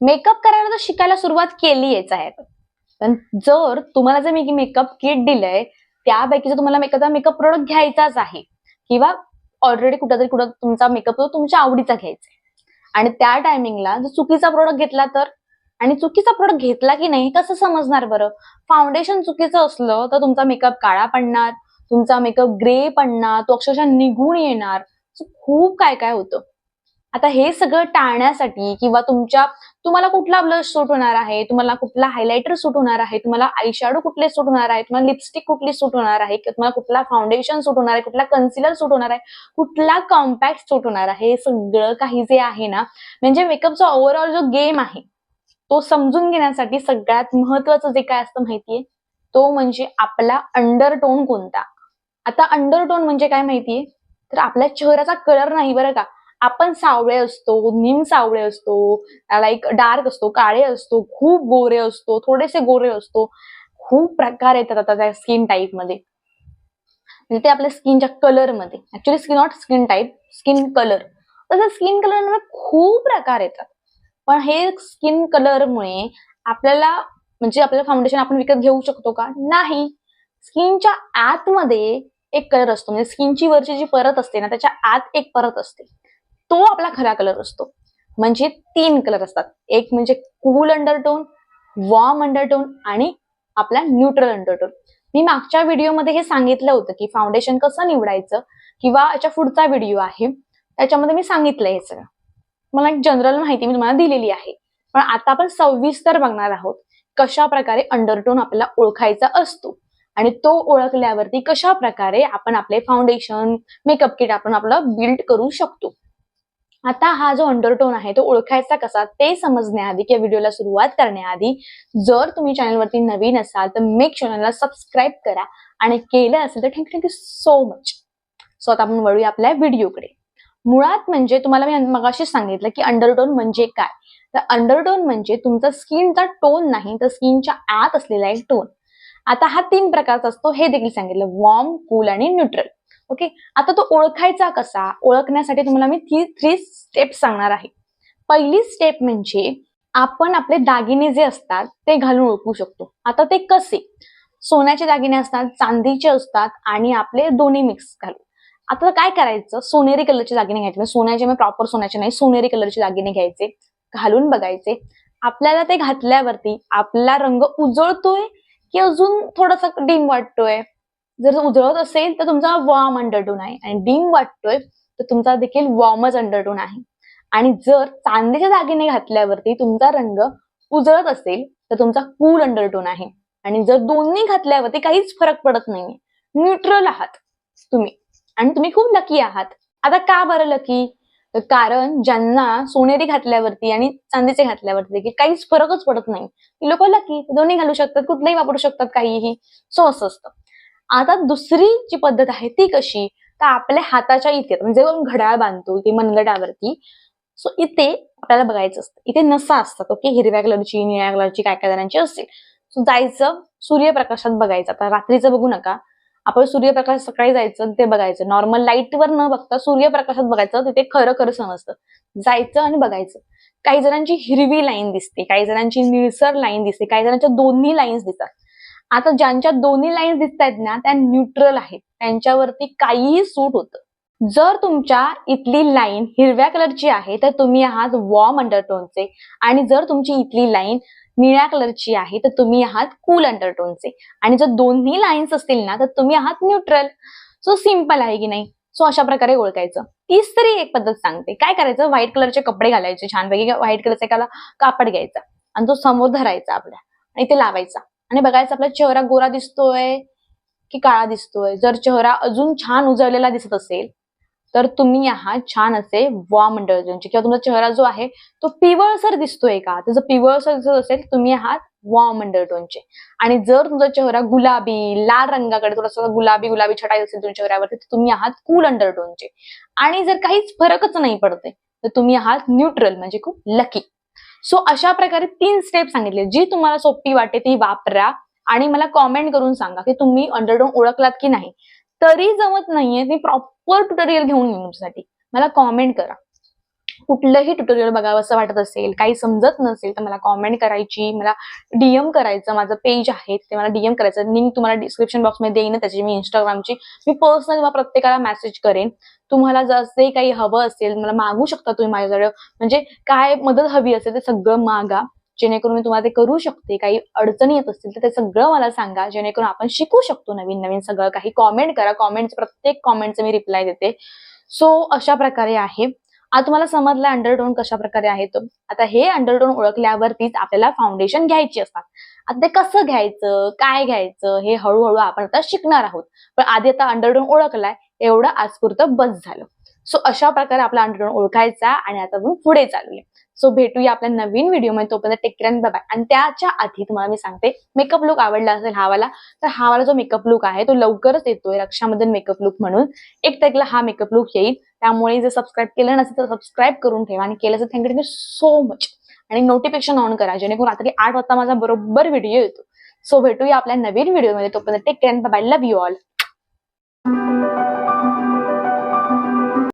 Makeup करायला तर शिकायला सुरुवात केलीच आहे. पण जर तुम्हाला जर मी मेकअप किट दिलंय त्यापैकी जर तुम्हाला मेकअपचा मेकअप प्रोडक्ट घ्यायचाच आहे किंवा ऑलरेडी कुठं तरी कुठं तुमचा मेकअप तुमच्या आवडीचा घ्यायचा आहे. आणि त्या टायमिंगला जर चुकीचा प्रोडक्ट घेतला तर आणि चुकीचा प्रोडक्ट घेतला की नाही कसं समजणार बरं? फाउंडेशन चुकीचं असलं तर तुमचा मेकअप काळा पडणार तुमचा मेकअप ग्रे पडणार तो अक्षरशः निघून येणार. खूप काय काय होतं. आता हे सगळं टाळण्यासाठी किंवा तुमच्या तुम्हाला कुठला ब्लश सूट होणार आहे तुम्हाला कुठला हायलायटर सूट होणार आहे तुम्हाला आयशॅडो कुठले सूट होणार आहे तुम्हाला लिपस्टिक कुठली सूट होणार आहे किंवा तुम्हाला कुठला फाउंडेशन सूट होणार आहे कुठला कन्सिलर सूट होणार आहे कुठला कॉम्पॅक्ट सूट होणार आहे हे सगळं काही जे आहे ना म्हणजे मेकअपचा ओव्हरऑल जो गेम आहे तो समजून घेण्यासाठी सगळ्यात महत्वाचं जे काय असतं माहितीये तो म्हणजे आपला अंडरटोन कोणता. आता अंडरटोन म्हणजे काय माहितीये? तर आपल्या चेहऱ्याचा कलर नाही बरं का. आपण सावळे असतो निम सावळे असतो लाईक डार्क असतो काळे असतो खूप गोरे असतो थोडेसे गोरे असतो खूप प्रकार येतात आता त्या स्किन टाईपमध्ये. म्हणजे ते आपल्या स्किनच्या कलरमध्ये. Actually skin not skin type skin colour तसं स्किन कलरमध्ये खूप प्रकार येतात. पण हे स्किन कलरमुळे आपल्याला म्हणजे आपल्याला फाउंडेशन आपण विकत घेऊ शकतो का? नाही. स्किनच्या आतमध्ये एक कलर असतो. म्हणजे स्किनची वरची जी परत असते ना त्याच्या आत एक परत असते. तो आपला खरा कलर असतो. म्हणजे तीन कलर असतात. एक म्हणजे कूल अंडरटोन वॉर्म अंडरटोन आणि आपला न्यूट्रल अंडरटोन मी मागच्या व्हिडिओमध्ये हे सांगितलं होतं की फाउंडेशन कसं निवडायचं किंवा याच्या पुढचा व्हिडिओ आहे. त्याच्यामध्ये मी सांगितलं हे सगळं. मला एक जनरल माहिती मी तुम्हाला दिलेली आहे. पण आता आपण सविस्तर बघणार आहोत. कशा प्रकारे अंडरटोन आपल्याला ओळखायचा असतो आणि तो ओळखल्यावरती कशा प्रकारे आपण आपले फाउंडेशन मेकअप किट आपण आपलं बिल्ड करू शकतो. आता हा जो अंडरटोन आहे तो ओळखायचा कसा ते समजण्याआधी किंवा व्हिडिओला सुरुवात करण्याआधी जर तुम्ही चॅनलवरती नवीन असाल तर मेक चॅनलला सबस्क्राईब करा आणि केलं असेल तर thank you thank you so much so आता आपण वळूया आपल्या व्हिडिओकडे मुळात म्हणजे तुम्हाला मी मगाशी सांगितलं की अंडरटोन म्हणजे काय? तर अंडरटोन म्हणजे तुमचा स्किनचा टोन नाही तर स्किनच्या आत असलेला एक टोन आता हा तीन प्रकारचा असतो हे देखील सांगितलं. वॉर्म कूल आणि न्यूट्रल ओके आता तो ओळखायचा कसा? ओळखण्यासाठी तुम्हाला मी थ्री थ्री स्टेप सांगणार आहे. पहिली स्टेप म्हणजे आपण आपले दागिने जे असतात ते घालून ओळखू शकतो. आता ते कसे? सोन्याचे दागिने असतात चांदीचे असतात आणि आपले दोन्ही मिक्स घालून. आता काय करायचं? सोनेरी कलरचे दागिने घ्यायचे. म्हणजे सोन्याचे म्हणजे प्रॉपर सोन्याचे नाही सोनेरी कलरचे दागिने घ्यायचे घालून बघायचे. आपल्याला ते घातल्यावरती आपला रंग उजळतोय की अजून थोडासा डिम वाटतोय? जर उजळत असेल तर तुमचा वॉर्म अंडरटोन आहे. आणि डिम वाटतोय तर तुमचा देखील वॉर्मच अंडरटोन आहे. आणि जर चांदीच्या दागिने घातल्यावरती तुमचा रंग उजळत असेल तर तुमचा कूल अंडरटोन आहे. आणि जर दोन्ही घातल्यावरती काहीच फरक पडत नाहीये न्यूट्रल आहात तुम्ही. आणि तुम्ही खूप लकी आहात. आता का बरं लकी कारण ज्यांना सोनेरी घातल्यावरती आणि चांदीचे घातल्यावरती देखील काहीच फरकच पडत नाही. ती लोक लकी दोन्ही घालू शकतात कुठलंही वापरू शकतात काहीही. सो असं असतं. आता दुसरी जी पद्धत आहे ती कशी? तर आपल्या हाताच्या इथे म्हणजे आपण घड्याळ बांधतो इथे मनगटावरती सो इथे आपल्याला बघायचं असतं. इथे नसा असतात ओके हिरव्या कलरची निळ्या कलरची काय काय जणांची असते सो जायचं सूर्यप्रकाशात बघायचं. आता रात्रीचं बघू नका. आपण सूर्यप्रकाश सकाळी जायचं ते बघायचं. नॉर्मल लाईटवर न बघता सूर्यप्रकाशात बघायचं तिथे खरं खरं समजतं जायचं आणि बघायचं. काही जणांची हिरवी लाईन दिसते काही जणांची निळसर लाईन दिसते काही जणांच्या दोन्ही लाईन्स दिसतात. आता ज्यांच्या दोन्ही लाईन्स दिसत आहेत ना त्या न्यूट्रल आहेत. त्यांच्यावरती काहीही सूट होतं. जर तुमच्या इथली लाईन हिरव्या कलरची आहे तर तुम्ही आहात वॉर्म अंडरटोनचे आणि जर तुमची इथली लाईन निळ्या कलरची आहे तर तुम्ही आहात कूल अंडरटोनचे आणि जर दोन्ही लाईन्स असतील ना तर तुम्ही आहात न्यूट्रल सो सिंपल आहे की नाही? सो अशा प्रकारे ओळखायचं. तीच तरी एक पद्धत सांगते. काय करायचं? व्हाईट कलरचे कपडे घालायचे. छानपैकी व्हाईट कलरचा एखादा कापड घ्यायचा. आणि तो समोर धरायचा आपल्या. आणि ते लावायचा. आणि बघायचं आपला चेहरा गोरा दिसतोय की काळा दिसतोय? जर चेहरा अजून छान उजळलेला दिसत असेल तर तुम्ही आहात छान असे वॉर्म डिटर्जंटचे किंवा तुमचा चेहरा जो आहे तो पिवळसर दिसतोय का? तर जर पिवळसर दिसत असेल तुम्ही आहात वॉर्म अंडरटोनचे आणि जर तुमचा चेहरा गुलाबी लाल रंगाकडे थोडासा गुलाबी गुलाबी छटाई असेल तुमच्या चेहऱ्यावरती तर तुम्ही आहात कूल अंडरटोनचे आणि जर काहीच फरकच नाही पडते तर तुम्ही आहात न्यूट्रल म्हणजे खूप लकी सो अशा प्रकारे तीन स्टेप सांगितले. जी तुम्हाला सोपी वाटते ती वापरा आणि मला कॉमेंट करून सांगा की तुम्ही अंडरडोन ओळखलात की नाही. तरी जमत नाहीये ती प्रॉपर ट्युटोरियल घेऊन येईन तुमच्यासाठी. मला कॉमेंट करा. कुठलंही ट्युटोरियल बघावं असं वाटत असेल काही समजत नसेल तर मला कॉमेंट करायची मला डीएम करायचं माझं पेज आहे ते मला डीएम करायचं. लिंक तुम्हाला डिस्क्रिप्शन बॉक्समध्ये देईन त्याची मी इंस्टाग्रामची मी पर्सनल मला प्रत्येकाला मेसेज करेन. तुम्हाला जसे काही हवं असेल मला मागू शकता तुम्ही माझ्याकडे म्हणजे काय मदत हवी असेल ते सगळं मागा. जेणेकरून मी तुम्हाला ते करू शकते. काही अडचणी येत असतील तर ते सगळं मला सांगा. जेणेकरून आपण शिकू शकतो नवीन नवीन सगळं. काही कॉमेंट करा. कॉमेंट प्रत्येक कॉमेंटचं मी रिप्लाय देते. सो अशा प्रकारे आहे. आता तुम्हाला समजलं अंडरटोन कशा प्रकारे आहे तो. आता हे अंडरटोन ओळखल्यावरतीच आपल्याला फाउंडेशन घ्यायची असतात. आता ते कसं घ्यायचं? काय घ्यायचं? हे हळूहळू आपण आता शिकणार आहोत. पण आधी आता अंडरटोन ओळखलाय एवढं आजपुरतं बस झालं. सो अशा प्रकारे आपला अंडरटोन ओळखायचा आणि आता आपण पुढे चालूया. सो भेटूया आपल्या नवीन व्हिडिओमध्ये. तोपर्यंत टेक केअर बाय आणि त्याच्या आधी तुम्हाला मी सांगते मेकअप लुक आवडला असेल हावाला तर हावाला जो मेकअप लुक आहे तो लवकरच येतोय रक्षाबंधन मेकअप लुक म्हणून. एक तारखेला हा मेकअप लुक येईल. त्यामुळे जर सबस्क्राईब केलं नसेल तर सबस्क्राईब करून ठेवा आणि केलं तर थँक्यू सो मच आणि नोटिफिकेशन ऑन करा जेणेकरून रात्री आठ वाजता माझा बरोबर व्हिडिओ येतो. सो भेटूया आपल्या नवीन व्हिडिओमध्ये तोपर्यंत take care bye love you all